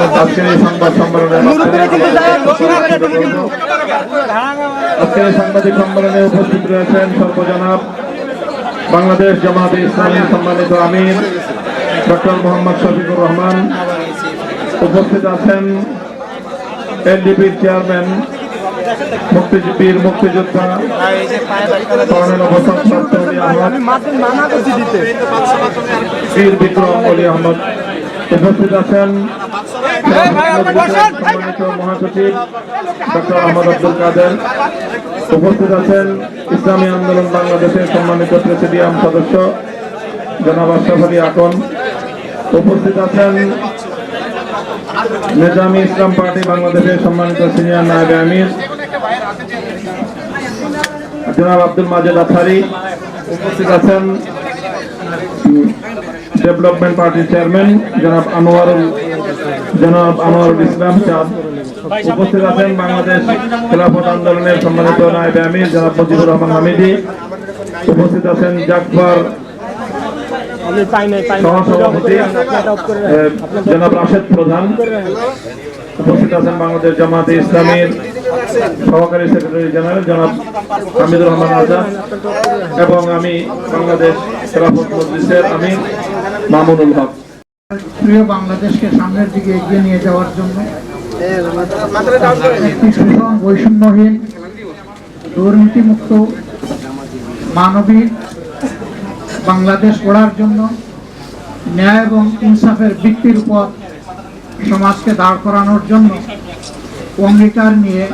আজকের এই সংবাদ সম্মেলনের মাধ্যমে আজকের সাংবাদিক সম্মেলনে উপস্থিত রয়েছেন সর্বজনাব বাংলাদেশ জামাতে ইসলামী সম্মানিত আমির ডক্টর মোহাম্মদ শফিকুর রহমান। উপস্থিত আছেন এনডিপির চেয়ারম্যান মুক্তিযুদ্ধীর মুক্তিযোদ্ধা কর্নেল অবসর প্রাপ্ত অলি আহমদ বীর বিক্রম অলি আহমদ উপস্থিত আছেন মহাসচিব ডক্টর আহমদ আব্দুল কাদের। উপস্থিত আছেন ইসলামী আন্দোলন বাংলাদেশের সম্মানিত প্রেসিডিয়াম সদস্য জনাব আশরাফ আকন। উপস্থিত আছেন নিজামী ইসলাম পার্টি বাংলাদেশের সম্মানিত সিনিয়র নায়ব আমির, জনাব আব্দুল মাজেদ আথারি। উপস্থিত আছেন ডেভেলপমেন্ট পার্টির চেয়ারম্যান জনাব আনোয়ারুল জনাব আনোয়ারুল ইসলাম চাঁদ উপস্থিত আছেন বাংলাদেশ খেলাফত আন্দোলনের সম্মানিত নায়ব আমির, জনাব মুজিবুর রহমান হামিদি। উপস্থিত আছেন জাকবর সহসভাপতি জনাব রাশেদ প্রধান। উপস্থিত আছেন বাংলাদেশ জামাতে ইসলামীর সহকারী সেক্রেটারি জেনারেল জনাব হামিদুর রহমান আজাদ এবং আমি বাংলাদেশ মজলিসের আমি মামুনুল হক। প্রিয় বাংলাদেশকে সামনের দিকে এগিয়ে নিয়ে যাওয়ার জন্য একটি সুষম বৈষম্যহীন, দুর্নীতিমুক্ত মানবিক বাংলাদেশ গড়ার জন্য ন্যায় এবং ইনসাফের ভিত্তির উপর সমাজকে দাঁড় করানোর জন্য অঙ্গীকার নিয়ে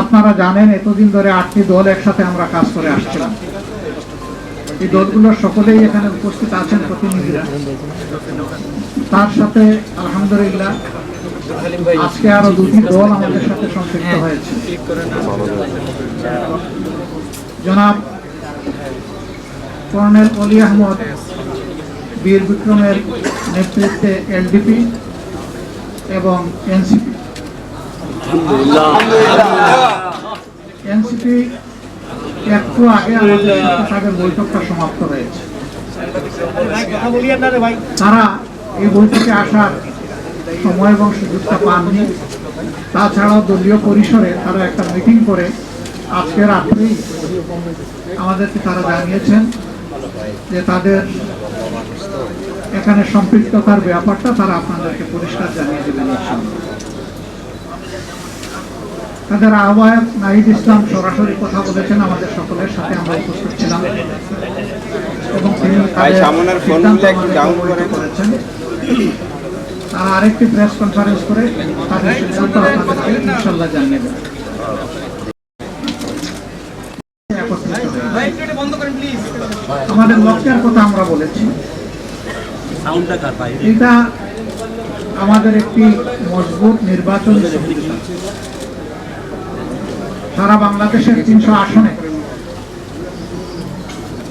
আপনারা জানেন, এতদিন ধরে আটটি দল একসাথে আমরা কাজ করে আসছিলাম। এই দলগুলোর সকলেই এখানে উপস্থিত আছেন, প্রতিনিধিরা। তার সাথে আলহামদুলিল্লাহ, আজকে আরও দুটি দল আমাদের সাথে সম্পৃক্ত হয়েছে। জনাব কর্নেল অলি আহমদ, বীর বিক্রমের নেতৃত্বে এলডিপি এবং এনসিপি। এনসিপি একটু আগে আমাদের বৈঠকটা সমাপ্ত হয়েছে। তারা এই বৈঠকে আসার সময় এবং সুযোগটা পাননি। তাছাড়াও দলীয় পরিসরে তারা একটা মিটিং করে আজকে রাত্রেই আমাদেরকে তারা জানিয়েছেন যে তাদের এখানে সম্পৃক্ততার ব্যাপারটা তারা আপনাদেরকে পরিষ্কার জানিয়ে দেবেন। তাদের আহ্বায়ক নাহিদ ইসলাম সরাসরি কথা বলেছেন আমাদের সকলের সাথে আমরা উপস্থিত ছিলাম। এবং তিনি তাদের করেছেন। তারা আরেকটি প্রেস কনফারেন্স করে তাদের সিদ্ধান্ত আপনাদেরকে ইনশাল্লাহ জানিয়ে দেবেন আমাদের লক্ষ্যের কথা আমরা বলেছি। এটা আমাদের একটি মজবুত নির্বাচন। সারা বাংলাদেশের তিনশো আসনে।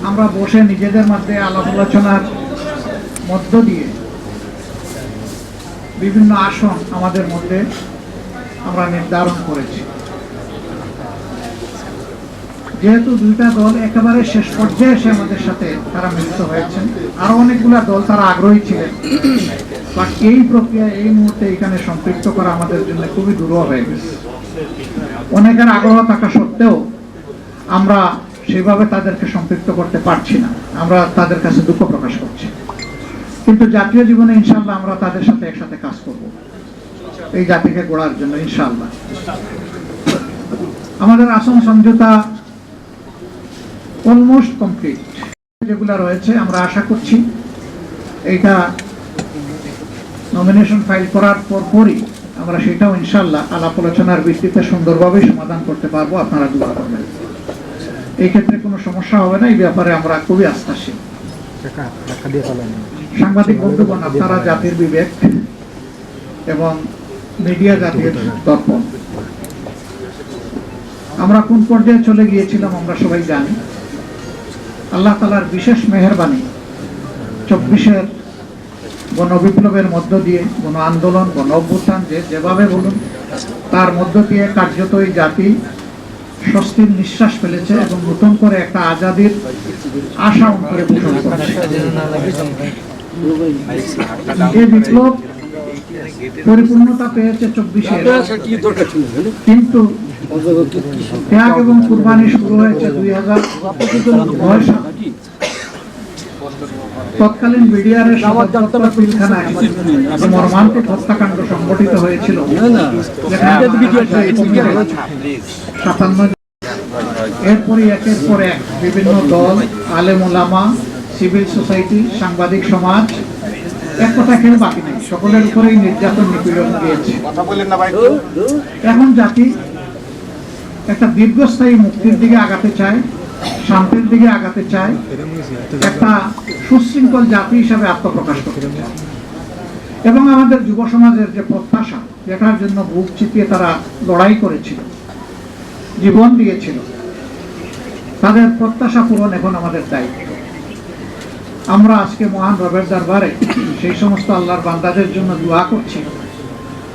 আমরা বসে নিজেদের মধ্যে আলাপ আলোচনার মধ্য দিয়ে বিভিন্ন আসন আমাদের মধ্যে আমরা নির্ধারণ করেছি। যেহেতু দুইটা দল একেবারে শেষ পর্যায়ে এসে আমাদের সাথে তারা মিলিত হয়েছেন, আরও অনেকগুলা দল তারা আগ্রহী ছিলেন। বাট এই প্রক্রিয়া এই মুহূর্তে এখানে সম্পৃক্ত করা আমাদের জন্য খুবই দুরূহ হয়ে গেছে। অনেকের আগ্রহ থাকা সত্ত্বেও আমরা সেভাবে তাদেরকে সম্পৃক্ত করতে পারছি না। আমরা তাদের কাছে দুঃখ প্রকাশ করছি। কিন্তু জাতীয় জীবনে ইনশাল্লাহ আমরা তাদের সাথে একসাথে কাজ করব। এই জাতিকে গড়ার জন্য ইনশাল্লাহ আমাদের আসন সমঝোতা অলমোস্ট কমপ্লিট যেগুলো রয়েছে আমরা আশা করছি। এইটা নমিনেশন ফাইল করার পর পরই আমরা সেটাও ইনশাল্লাহ আলাপ আলোচনার ভিত্তিতে সুন্দরভাবে সমাধান করতে পারব, আপনারা দোয়া করবেন। এই ক্ষেত্রে কোনো সমস্যা হবে না, এই ব্যাপারে আমরা খুবই আস্থাশীল। সাংবাদিক বন্ধুগণ, আপনারা জাতির বিবেক এবং মিডিয়া জাতির দর্পণ। আমরা কোন পর্যায়ে চলে গিয়েছিলাম আমরা সবাই জানি। আল্লাহ তালার বিশেষ মেহরবানি চব্বিশের গণ বিপ্লবের মধ্য দিয়ে গণ আন্দোলন গণ অভ্যুত্থান যে যেভাবে বলুন, তার মধ্য দিয়ে কার্যত এই জাতি স্বস্তির নিঃশ্বাস ফেলেছে এবং নতুন করে একটা আজাদির আশা অন্তরে পোষণ এই বিপ্লব পরিপূর্ণতা পেয়েছে চব্বিশে কিন্তু ত্যাগ এবং কুরবানি শুরু হয়েছে দুই হাজার নয় সালে। তৎকালীন বিডিআরের সদর পিলখানায় যে মর্মান্তিক হত্যাকাণ্ড সংঘটিত হয়েছিল সাতান্ন এরপরে একের পর এক বিভিন্ন দল আলেম ওলামা সিভিল সোসাইটি সাংবাদিক সমাজ এক কথা কেউ বাকি নেই। সকলের উপরেই নির্যাতন নিপীড়ন গিয়েছে এখন জাতি একটা দীর্ঘস্থায়ী মুক্তির দিকে আগাতে চায়। শান্তির দিকে আগাতে চায়, একটা সুশৃঙ্খল জাতি হিসাবে আত্মপ্রকাশ করতে এবং আমাদের যুব সমাজের যে প্রত্যাশা, যেটার জন্য বুক চিতিয়ে তারা লড়াই করেছিল, জীবন দিয়েছিল, তাদের প্রত্যাশা পূরণ এখন আমাদের দায়িত্ব। আমরা আজকে মহান রবের দরবারে সেই সমস্ত আল্লাহর বান্দাদের জন্য দোয়া করছি,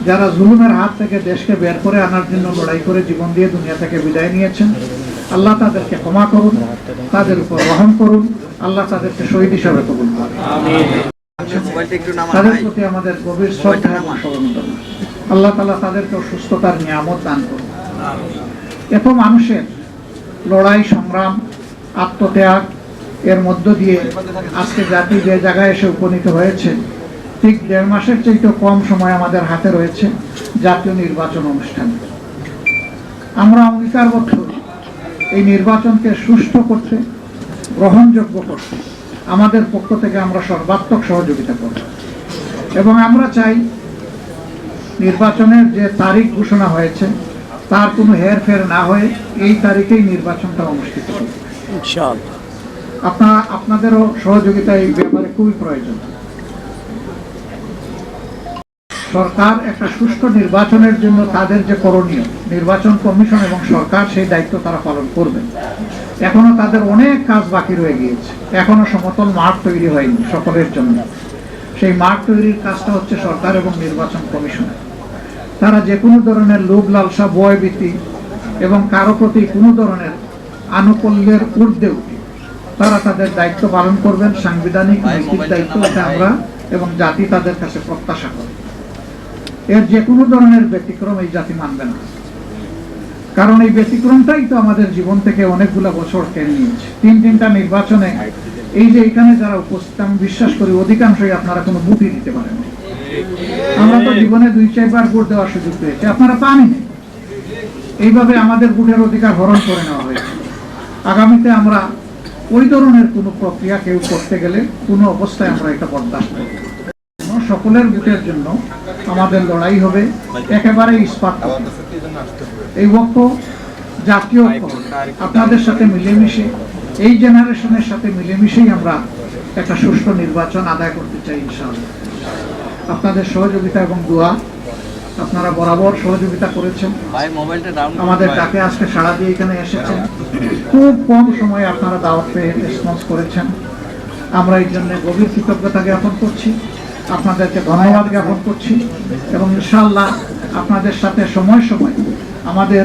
যারা জুলুমের হাত থেকে দেশকে বের করে আনার জন্য লড়াই করে জীবন দিয়ে দুনিয়া থেকে বিদায় নিয়েছেন। আল্লাহ তাদেরকে ক্ষমা করুন, তাদের উপর রহম করুন, আল্লাহ তাদেরকে শহীদ হিসাবে কবুল করুন। তাদের প্রতি আমাদের গভীর শ্রদ্ধা এবং আল্লাহ তালা তাদেরকে সুস্থতার নিয়ামত দান করুন। এত মানুষের লড়াই, সংগ্রাম, আত্মত্যাগ এর মধ্য দিয়ে আজকে জাতি যে জায়গায় এসে উপনীত হয়েছে, ঠিক দেড় মাসের চাইতে কম সময় আমাদের হাতে রয়েছে জাতীয় নির্বাচন অনুষ্ঠান। আমরা অঙ্গীকারবদ্ধ। এই নির্বাচনকে সুষ্ঠু করতে গ্রহণযোগ্য করতে আমাদের পক্ষ থেকে আমরা সর্বাত্মক সহযোগিতা করব। এবং আমরা চাই নির্বাচনের যে তারিখ ঘোষণা হয়েছে তার কোনো হেরফের না হয়ে এই তারিখেই নির্বাচনটা অনুষ্ঠিত হবে। আপনারা আপনাদেরও সহযোগিতা এই ব্যাপারে খুবই প্রয়োজন। সরকার একটা সুষ্ঠু নির্বাচনের জন্য তাদের যে করণীয়, নির্বাচন কমিশন এবং সরকার সেই দায়িত্ব তারা পালন করবেন এখনও তাদের অনেক কাজ বাকি রয়ে গিয়েছে। এখনও সমতল মাঠ তৈরি হয়নি সকলের জন্য। সেই মাঠ তৈরির কাজটা হচ্ছে সরকার এবং নির্বাচন কমিশনের তারা যে কোনো ধরনের লোভ, লালসা ভয়ভীতি এবং কারও প্রতি কোনো ধরনের আনুকূল্যের ঊর্ধ্বে উঠে, তারা তাদের দায়িত্ব পালন করবেন। সাংবিধানিক, নৈতিক দায়িত্ব আমরা এবং জাতি তাদের কাছে প্রত্যাশা করে। এর যে কোনো ধরনের ব্যতিক্রম এই জাতি মানবে না। কারণ এই ব্যতিক্রমটাই তো আমাদের জীবন থেকে অনেকগুলো বছর টেনে নিয়েছে। তিন তিনটা নির্বাচনে এই যে এখানে যারা উপস্থিত, আমি বিশ্বাস করি অধিকাংশই আপনারা কোনো বুথই দিতে পারেন আমরা তো জীবনে দুই চারবার ভোট দেওয়ার সুযোগ পেয়েছি, আপনারা পানি এইভাবে আমাদের ভোটের অধিকার হরণ করে নেওয়া হয়েছে। আগামীতে আমরা ওই ধরনের কোনো প্রক্রিয়া কেউ করতে গেলে কোনো অবস্থায় আমরা এটা বরদাস্ত করব। সকলের ভোটের জন্য আমাদের লড়াই হবে। একেবারে ইস্পাত এই বক্ত জাতীয় ঐক্য, আপনাদের সাথে মিলেমিশে এই জেনারেশনের সাথে মিলেমিশেই আমরা একটা সুষ্ঠু নির্বাচন আদায় করতে চাই ইনশাআল্লাহ। আপনাদের সহযোগিতা এবং দোয়া আপনারা বরাবর সহযোগিতা করেছেন। আমাদের ডাকে আজকে সাড়া দিয়ে এখানে এসেছেন। খুব কম সময়ে আপনারা দাওয়াত পেয়ে রেসপন্স করেছেন। আমরা এই জন্য গভীর কৃতজ্ঞতা জ্ঞাপন করছি। আপনাদেরকে ধন্যবাদ জ্ঞাপন করছি এবং ইনশাআল্লাহ আপনাদের সাথে সময় সময় আমাদের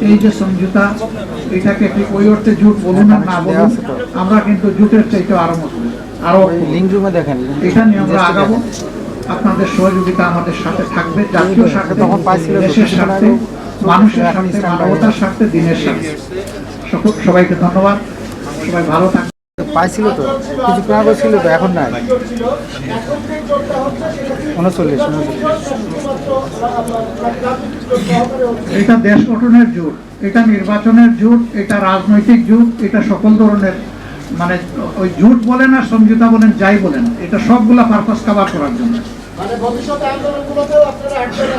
এই যে সমঝোতা এটাকে ঠিক ওই অর্থে জুট বলুন আর না বলুন আমরা কিন্তু জুটের চাইতে আরও আরও দেখেন এটা নিয়ে আমরা আগাবো। আপনাদের সহযোগিতা আমাদের সাথে থাকবে জাতীয় স্বার্থে তখন পাইছিল দেশের স্বার্থে মানুষের স্বার্থে মানবতার স্বার্থে দিনের স্বার্থে। সকল- সবাইকে ধন্যবাদ। সবাই ভালো থাকবেন। পাইছিল তো কিছুক্ষণ আগে ছিল তো এখন নাই। উনচল্লিশ এটা দেশ গঠনের যুগ এটা নির্বাচনের যুগ এটা রাজনৈতিক যুগ এটা সকল ধরনের মানে ওই জুট বলেন আর সমঝোতা বলেন যাই বলেন এটা সবগুলা পারপাস কাভার করার জন্য।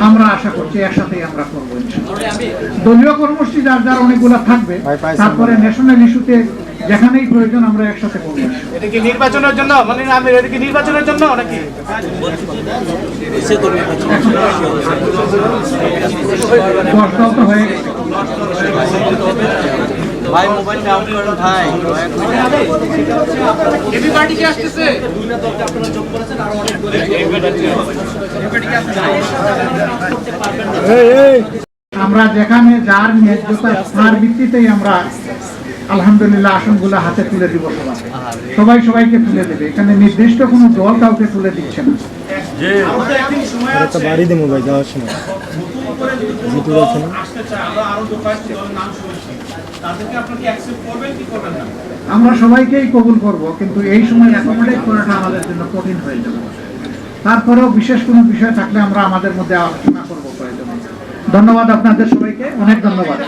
আমরা আশা করছি একসাথেই আমরা করব দলীয় কর্মসূচি যার যার অনেকগুলা থাকবে তারপরে ন্যাশনাল ইস্যুতে যেখানেই প্রয়োজন আমরা একসাথে করব। এটা কি নির্বাচনের জন্য? মানে আমি এটা কি নির্বাচনের জন্য নাকি? দশ দল তো হয়ে ভাই মোবাইল ডাউন করুন ভাই। এবি পার্টি কি আসতেছে? আমরা যেখানে যার ন্যায্যতা তার ভিত্তিতেই আমরা আলহামদুলিল্লাহ আসনগুলো হাতে তুলে দিব সবাই। সবাই সবাইকে তুলে দেবে। এখানে নির্দিষ্ট কোনো দল কাউকে তুলে দিচ্ছে না। আমরা আরও দু কয়েকটি দলের নাম শুনেছি। তাদেরকে আপনি কি অ্যাকসেপ্ট করবেন কি করবেন না? আমরা সবাইকেই কবুল করব কিন্তু এই সময় অ্যাকোমোডেট করাটা আমাদের জন্য কঠিন হয়ে যাবে। তারপরেও বিশেষ কোনো বিষয় থাকলে আমরা আমাদের মধ্যে আলোচনা করব প্রয়োজনে ধন্যবাদ আপনাদের সবাইকে অনেক ধন্যবাদ।